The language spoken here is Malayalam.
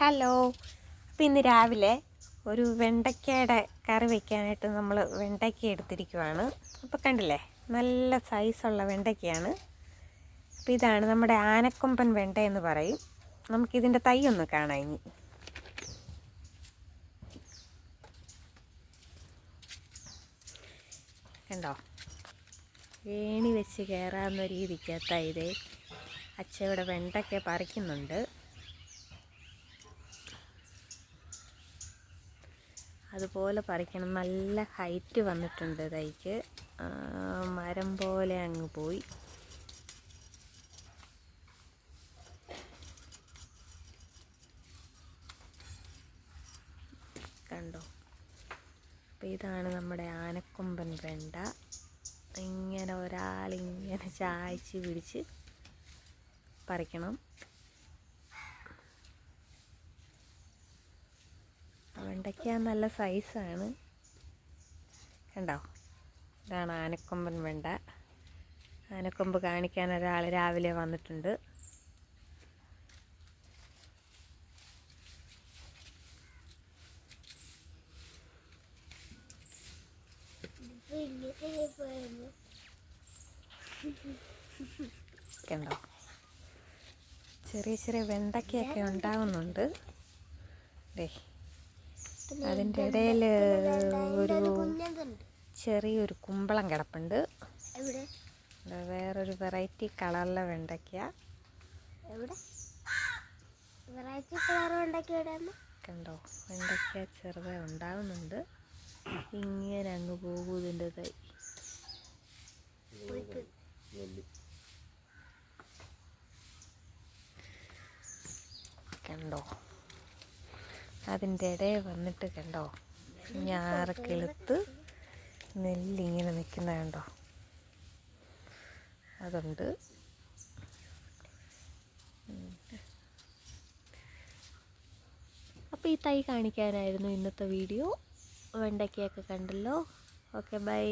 ഹലോ അപ്പോൾ ഇന്ന് രാവിലെ ഒരു വെണ്ടയ്ക്കയുടെ കറി വയ്ക്കാനായിട്ട് നമ്മൾ വെണ്ടയ്ക്ക എടുത്തിരിക്കുവാണ്. അപ്പോൾ കണ്ടില്ലേ? നല്ല സൈസുള്ള വെണ്ടയ്ക്കയാണ്. അപ്പോൾ ഇതാണ് നമ്മുടെ ആനക്കൊമ്പൻ വെണ്ട എന്ന് പറയും. നമുക്കിതിന്റെ തൈ ഒന്ന് കാണാം ഇനി. കണ്ടോ? ഏണി വെച്ച് കയറാവുന്ന രീതിക്കകത്ത ഇത്. അച്ഛ ഇവിടെ വെണ്ടയ്ക്ക പറിക്കുന്നുണ്ട്. അതുപോലെ പറിക്കണം. നല്ല ഹൈറ്റ് വന്നിട്ടുണ്ട് തൈക്ക്. മരം പോലെ അങ്ങ് പോയി. കണ്ടോ? അപ്പോൾ ഇതാണ് നമ്മുടെ ആനക്കൊമ്പൻ വെണ്ട. ഇങ്ങനെ ഒരാളിങ്ങനെ ചായച്ച് പിടിച്ച് പറിക്കണം. വെണ്ടയ്ക്ക നല്ല സൈസാണ് കണ്ടോ? ഇതാണ് ആനക്കൊമ്പൻ വെണ്ട. ആനക്കൊമ്പ് കാണിക്കാൻ ഒരാൾ രാവിലെ വന്നിട്ടുണ്ട്. കണ്ടോ? ചെറിയ ചെറിയ വെണ്ടയ്ക്കയൊക്കെ ഉണ്ടാവുന്നുണ്ട്. ദേ. അതിന്റെ ഇടയിൽ ഒരു ചെറിയൊരു കുമ്പളം കിടപ്പുണ്ട്. വേറൊരു വെറൈറ്റി കളറിലെ വെണ്ടയ്ക്ക. കണ്ടോ? വെണ്ടയ്ക്ക ചെറുതായി ഉണ്ടാവുന്നുണ്ട്. ഇങ്ങനെ അങ്ങ് പോകും ഇതിന്റെ തൈ കണ്ടോ? അതിന്റെ ഇടയിൽ വന്നിട്ട് കണ്ടോ? ഞാറക്കെളുത്ത് നെല്ലിങ്ങനെ നിൽക്കുന്ന കണ്ടോ? അതുണ്ട്. അപ്പോൾ ഈ തൈ കാണിക്കാനായിരുന്നു ഇന്നത്തെ വീഡിയോ. വെണ്ടയ്ക്കയൊക്കെ കണ്ടല്ലോ. Okay bye.